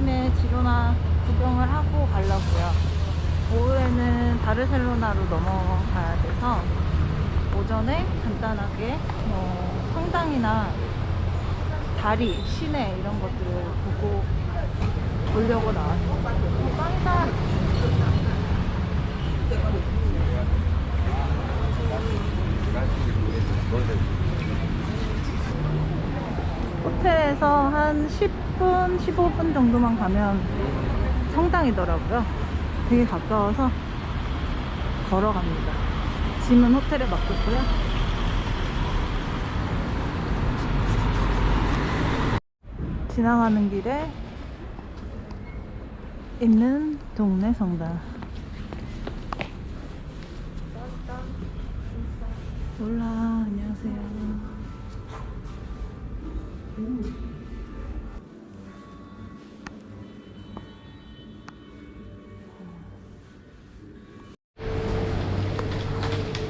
아침에 지로나 구경을 하고 가려고요. 오후에는 바르셀로나로 넘어가야 돼서 오전에 간단하게 뭐 성당이나 다리, 시내 이런 것들을 보고 보려고 나왔어요. 어, 빵이다. 호텔에서 한 10분, 15분 정도만 가면 성당이더라고요. 되게 가까워서 걸어갑니다. 짐은 호텔에 맡겼고요. 지나가는 길에 있는 동네 성당. 몰라, 안녕하세요.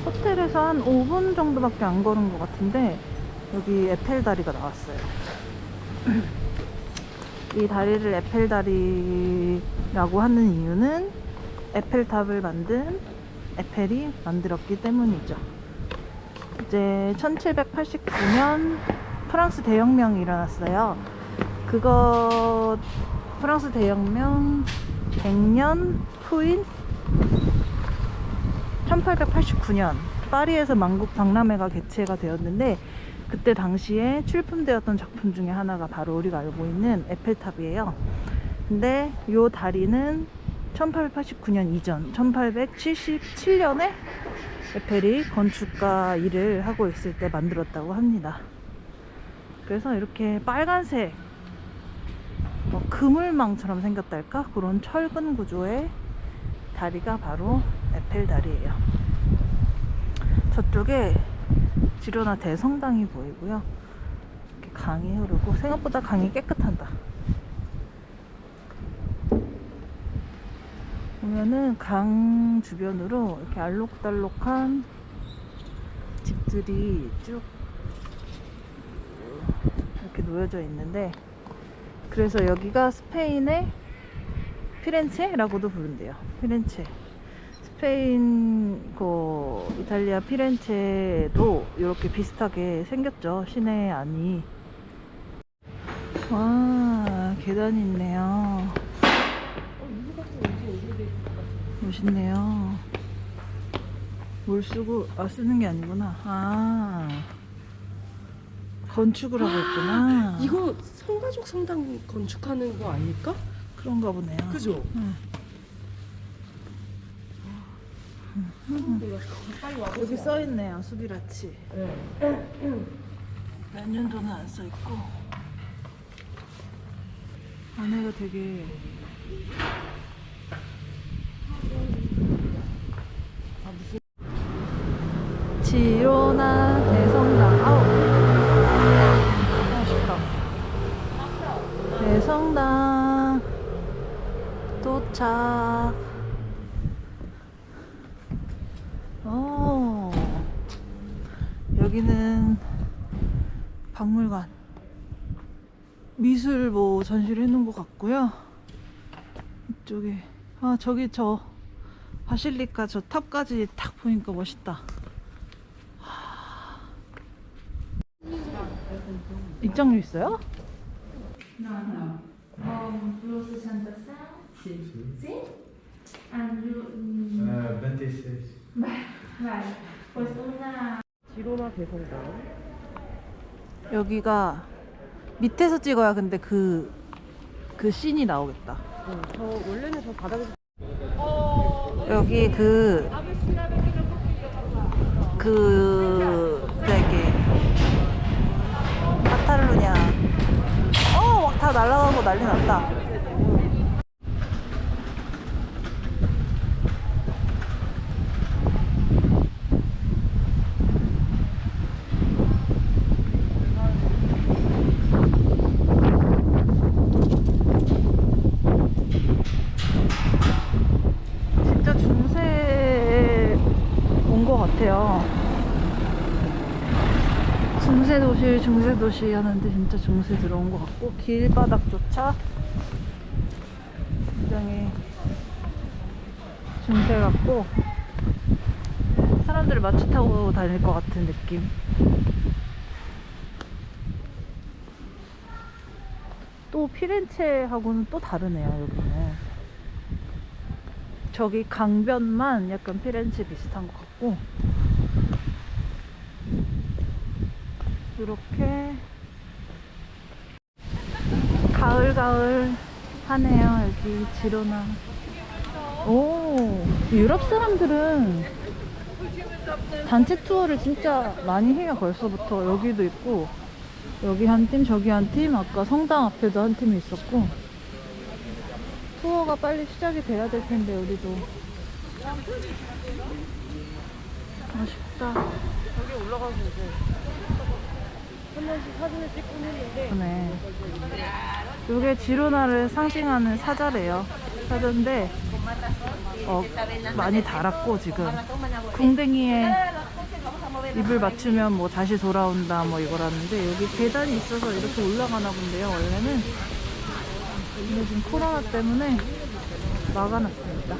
호텔에서 한 5분 정도밖에 안 걸은 것 같은데 여기 에펠 다리가 나왔어요. 이 다리를 에펠 다리라고 하는 이유는 에펠탑을 만든 에펠이 만들었기 때문이죠. 이제 1789년 프랑스 대혁명이 일어났어요. 그거 프랑스 대혁명 100년 후인 1889년 파리에서 만국 박람회가 개최가 되었는데 그때 당시에 출품되었던 작품 중에 하나가 바로 우리가 알고 있는 에펠탑이에요. 근데 요 다리는 1889년 이전 1877년에 에펠이 건축가 일을 하고 있을 때 만들었다고 합니다. 그래서 이렇게 빨간색 뭐 그물망처럼 생겼달까? 그런 철근 구조의 다리가 바로 에펠 다리예요. 저쪽에 지로나 대성당이 보이고요. 이렇게 강이 흐르고 생각보다 강이 깨끗하다. 보면은 강 주변으로 이렇게 알록달록한 집들이 쭉 놓여져 있는데 그래서 여기가 스페인의 피렌체라고도 부른대요. 피렌체. 스페인 그 이탈리아 피렌체도 이렇게 비슷하게 생겼죠. 시내 안이. 와 계단이 있네요. 멋있네요. 뭘 쓰고 아 쓰는 게 아니구나. 아 건축을 하고 있구나. 이거 성가족 성당 건축하는 거 아닐까? 그런가 보네요. 그죠? 응. 빨리 와. 여기 써 있네요. 수비라치. 몇 년도는 안 써 있고. 안에가 되게 아 지로나 대성당 아우 아쉽다 대성당 도착 오, 여기는 박물관. 미술 뭐 전시를 해놓은 것 같고요. 이쪽에, 아, 저기 저 바실리카 저 탑까지 탁 보니까 멋있다. 하. 입장료 있어요? No, no. Um, Plus 60 Sí. ¿sí? And you, mm, Ah, 26. vale, pues una... 지로나 대성당. 여기가 밑에서 찍어야 근데 그, 그 씬이 나오겠다. 응, 저 원래는 저 바닥에서 여기 그, 그, 되게, 카탈루냐. 어, 막 다 날아가고 난리 났다. 진짜 중세에 온 것 같아요. 중세 도시, 중세 도시 하는데 진짜 중세 들어온 것 같고 길바닥조차 굉장히 중세 같고 사람들이 마치 타고 다닐 것 같은 느낌. 또 피렌체하고는 또 다르네요, 여기는. 저기 강변만 약간 피렌체 비슷한 것 같고, 이렇게 가을 가을 하네요, 여기 지로나. 오, 유럽 사람들은 단체 투어를 진짜 많이 해요, 벌써부터. 여기도 있고, 여기 한 팀, 저기 한 팀, 아까 성당 앞에도 한 팀이 있었고. 투어가 빨리 시작이 돼야 될 텐데, 우리도. 아쉽다. 저기 올라가서 이제 한 번씩 사진을 찍곤 했는데 네. 요게 지로나를 상징하는 사자래요. 사자인데, 어, 많이 달았고, 지금. 궁뎅이에 입을 맞추면 뭐 다시 돌아온다 뭐 이거라는데 여기 계단이 있어서 이렇게 올라가나 본데요 원래는 근데 지금 코로나 때문에 막아놨습니다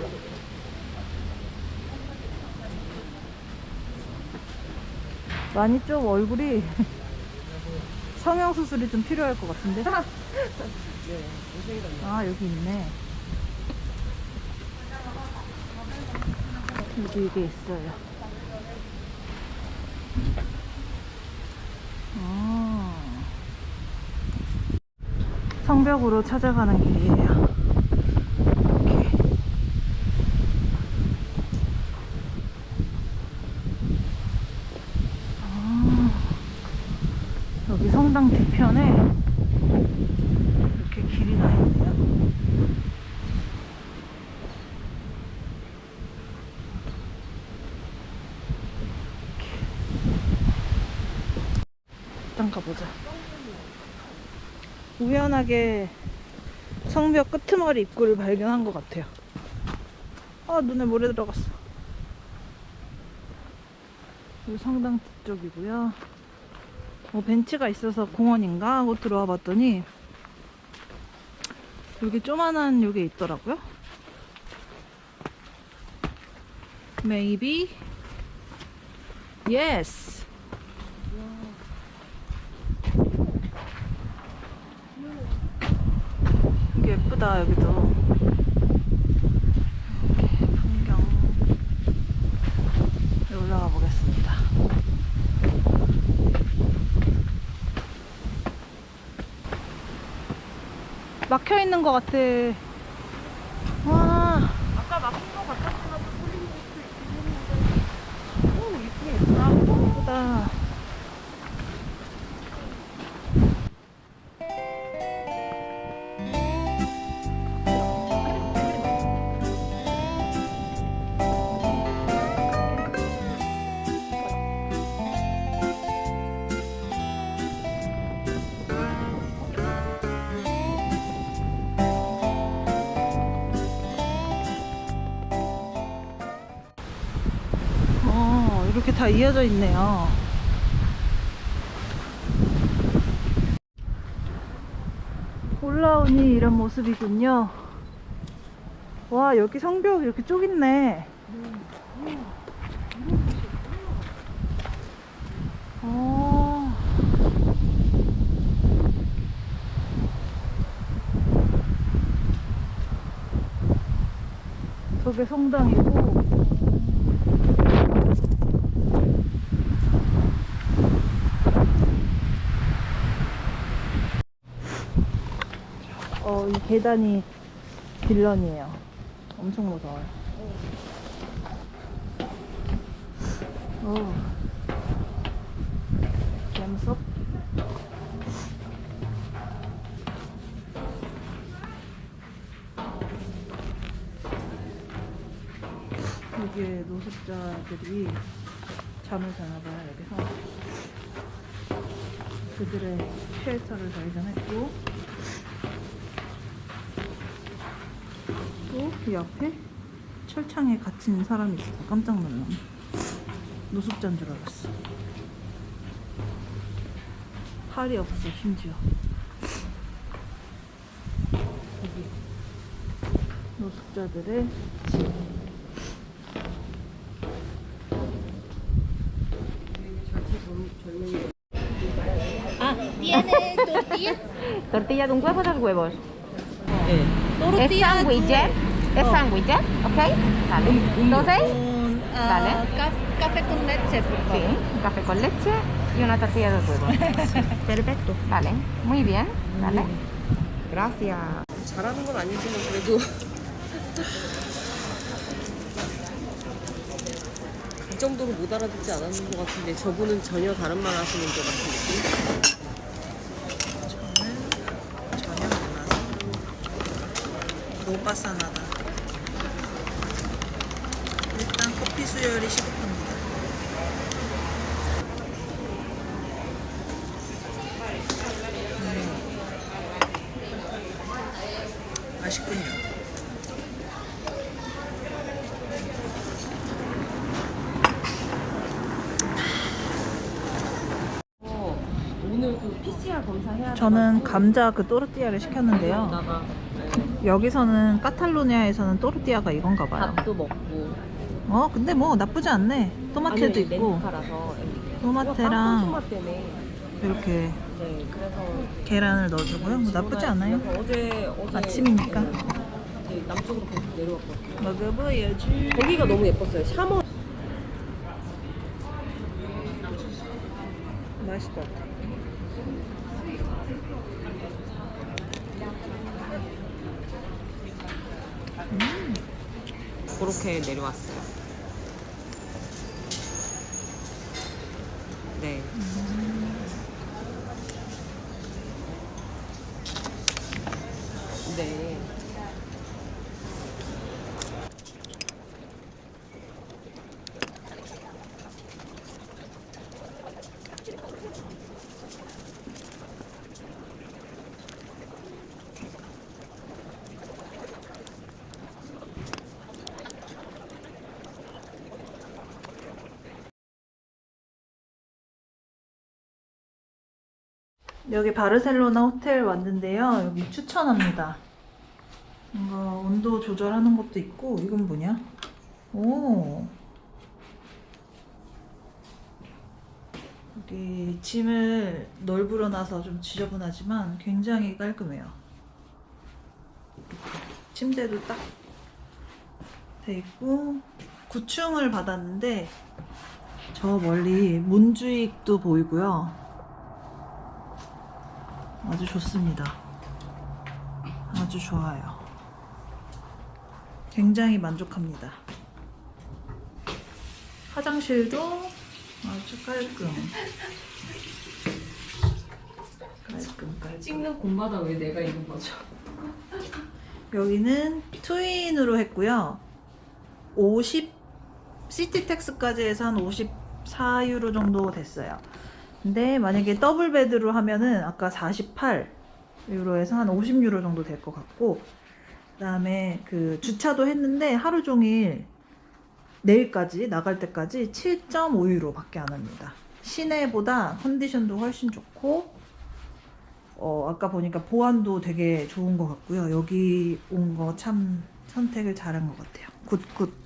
많이 좀 얼굴이 성형 수술이 좀 필요할 것 같은데? 아. 여기 있네. 여기 이게 있어요. 아. 성벽으로 찾아가는 길이에요. 이렇게. 아. 여기 성당 뒤편에 이렇게 길이 나 있네요. 일단 가보자. 우연하게 성벽 끄트머리 입구를 발견한 것 같아요. 아, 눈에 모래 들어갔어. 여기 성당 뒤쪽이고요. 뭐 벤치가 있어서 공원인가 하고 들어와 봤더니 여기 조만한 요게 있더라고요. Maybe. Yes. 여기 예쁘다 여기도 이렇게 풍경 여기 올라가 보겠습니다 막혀 있는 것 같아. 와. 아까 막힌 거 같았지만 또 풀린 것도 있긴 했는데. 오 이쁘게 아, 예쁘다 이어져 있네요. 올라오니 이런 모습이군요. 와, 여기 성벽 이렇게 쭉 있네. 어. 저게 성당이고, 어, 이 계단이 빌런이에요. 엄청 무서워요. 오. 갬섭? 여기에 노숙자들이 잠을 자나봐요, 여기서. 그들의 쉘터를 발견했고, 또이 앞에 철창에 갇힌 사람이 있어 깜짝 놀랐네 노숙자인 줄 알았어 팔이 없어 심지어 여기 노숙자들의 집. Tortilla de un huevo, dos huevos. 네. Es sándwich, ¿eh? Es sándwich, ¿eh? ¿Ok? Vale. Entonces, vale. café con leche, por Sí, un café con leche y una tortilla de dos huevos. Perfecto. Vale. Muy bien. Vale. Gracias. 잘하는 건 아니지만 그래도 이 정도로 못 알아듣지 않았는 것 같은데 저분은 전혀 다른 말 하시는 것 같은 느낌? 전혀 몰라서 너무 빠싸나다 일단 커피 수혈이 시급합니다 음. 맛있군요 어, 오늘 그 PCR 검사해야 저는 감자 그 또르띠아를 시켰는데요. 여기서는 카탈로니아에서는 또르띠아가 이건가 봐요. 밥도 먹고 어, 근데 뭐 나쁘지 않네. 토마테도 있고 렌카라서 토마테랑 때문에 이렇게 네 그래서 계란을 넣어주고요. 뭐 나쁘지 않아요. 그래서 어제 어제 아침이니까. 네, 남쪽으로 계속 내려왔거든요. 먹어봐야지. 거기가 너무 예뻤어요. 샤머 맛있을 것 같아. 그렇게 내려왔어요. 네. 네. 여기 바르셀로나 호텔 왔는데요. 여기 추천합니다. 뭔가 온도 조절하는 것도 있고 이건 뭐냐? 오. 여기 짐을 널브러 놔서 좀 지저분하지만 굉장히 깔끔해요. 침대도 딱 돼 있고 9층을 받았는데 저 멀리 문주익도 보이고요. 아주 좋습니다. 아주 좋아요. 굉장히 만족합니다. 화장실도 아주 깔끔. 깔끔, 깔끔. 찍는 곳마다 왜 내가 있는 거죠? 여기는 트윈으로 했고요. 50 시티텍스까지 해서 한 54유로 정도 됐어요. 근데 만약에 더블 베드로 하면은 아까 48유로에서 한 50유로 정도 될 것 같고 그다음에 그 주차도 했는데 하루 종일 내일까지 나갈 때까지 7.5유로 밖에 안 합니다. 시내보다 컨디션도 훨씬 좋고 어, 아까 보니까 보안도 되게 좋은 것 같고요. 여기 온 거 참 선택을 잘한 것 같아요. 굿굿.